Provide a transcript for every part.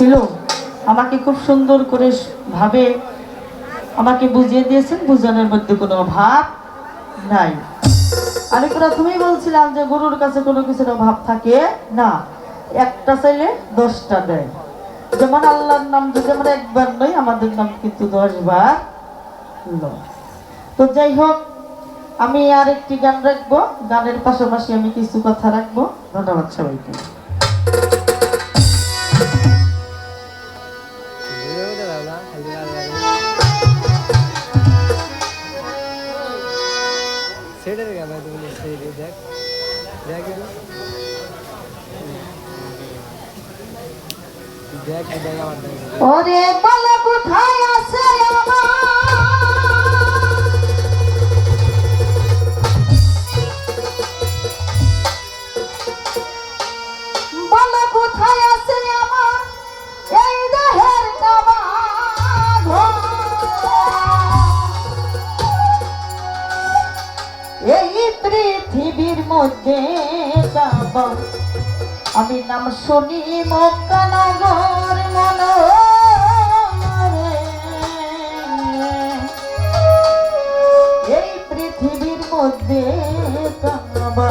ছিল। আমাকে খুব সুন্দর করে ভাবে আমাকে বুঝিয়ে দিয়েছেন, বুঝানোর মধ্যে কোনো অভাব নাই। আমি প্রথমেই বলছিলাম যে গরুর কাছে কোনো কিছুর অভাব থাকে না। একটা চাইলে দশটা দেয়। যেমন আল্লাহর নাম যদি আমরা একবার নই, আমাদের নাম কিন্তু দশবার তো যাই হোক, আমি আর একটি গান রাখব। গানের পাশাপাশি আমি কিছু কথা রাখব। ধন্যবাদ সবাইকে। এই যে দেখ দেখ দেখ দেখ আবার দেখ। ওরে বলো কোথায় পর আমি নাম শুনি মক্কানগর মন এই পৃথিবীর মধ্যে কাবা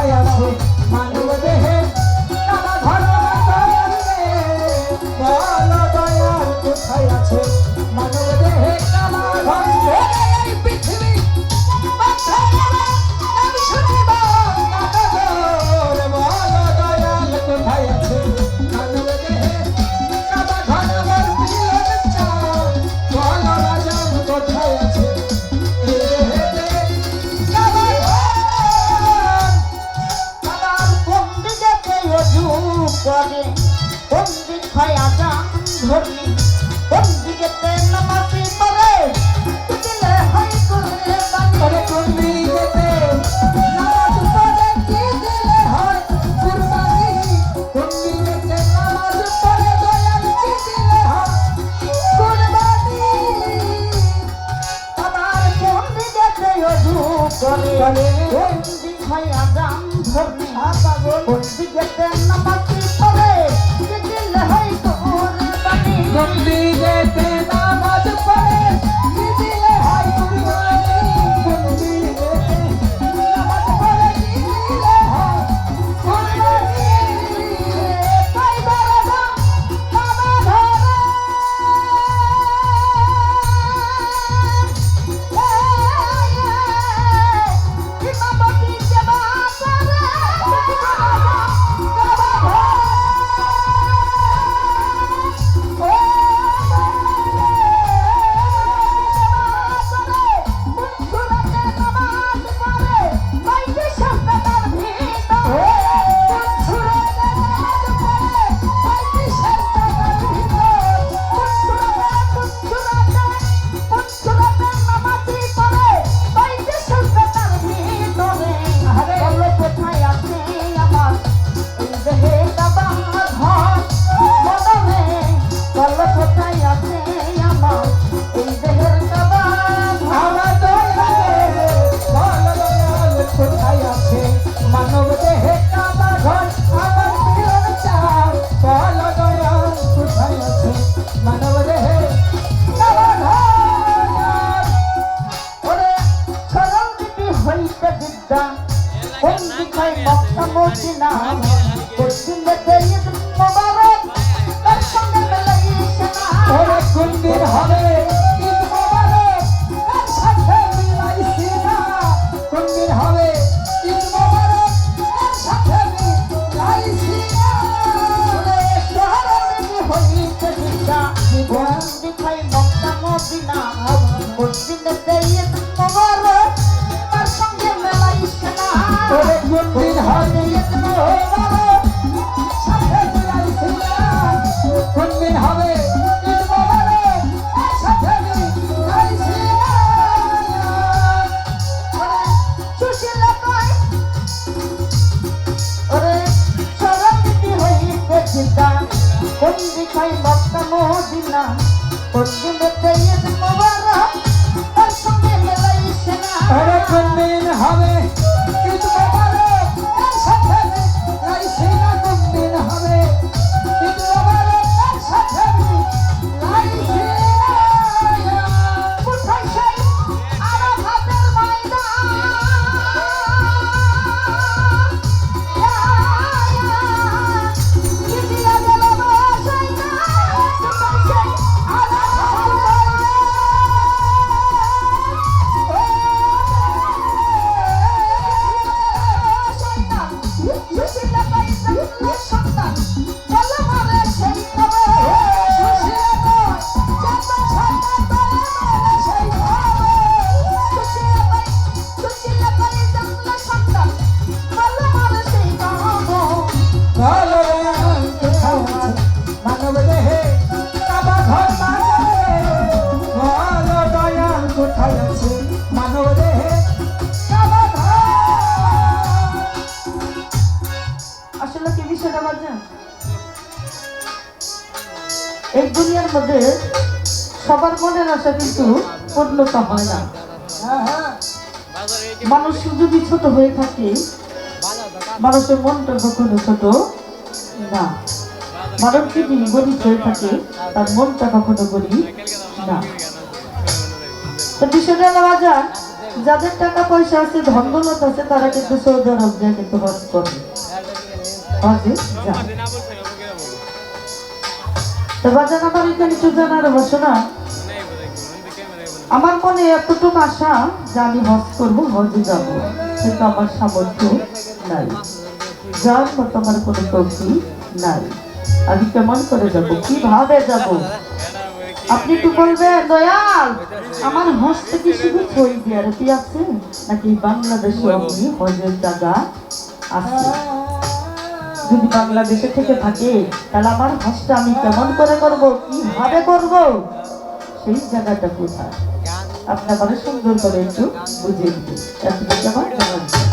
কোথায় আছে মানুষ চলে। বন্দি হইয়া দাম ধরনি বন্দি হয় তোর বাড়ি। ওরে কুন্দির হবে দুনিয়ার মধ্যে সবার মনের আশা কিন্তু পূর্ণতা হয় না। মানুষ যদি ছোট হয়ে থাকে, মানুষের মনটা কখনো ছোট না। মানুষ যদি গরিব হয়ে থাকে, তার মনটা কখনো গরিব না। তো যাদের টাকা পয়সা আছে ধন দৌলত আছে, তারা কিন্তু সৌদি আরব যায় কিন্তু হজ করে। হজে তো বাজার আমার আমার মনে এতটুকু আশা যে আমি হজ করব হজে যাব। কিন্তু আমার সামর্থ্য নাই। যার মতো আমার কোনো তৌফি নাই। আমি কেমন করে যাব? কীভাবে যাব? আপনি একটু বলবেন, দয়াল, আমার হস্তে কি শুধু ছই জিয়ারতি আছে? নাকি বাংলাদেশে আপনি হজের জায়গা আছে? যদি বাংলাদেশে থেকে থাকে, তাহলে আমার হজটা আমি কেমন করে করব? কীভাবে করব? সেই জায়গাটা কোথায়? আপনার সুন্দর করে একটু বুঝিয়ে দিতে আমার।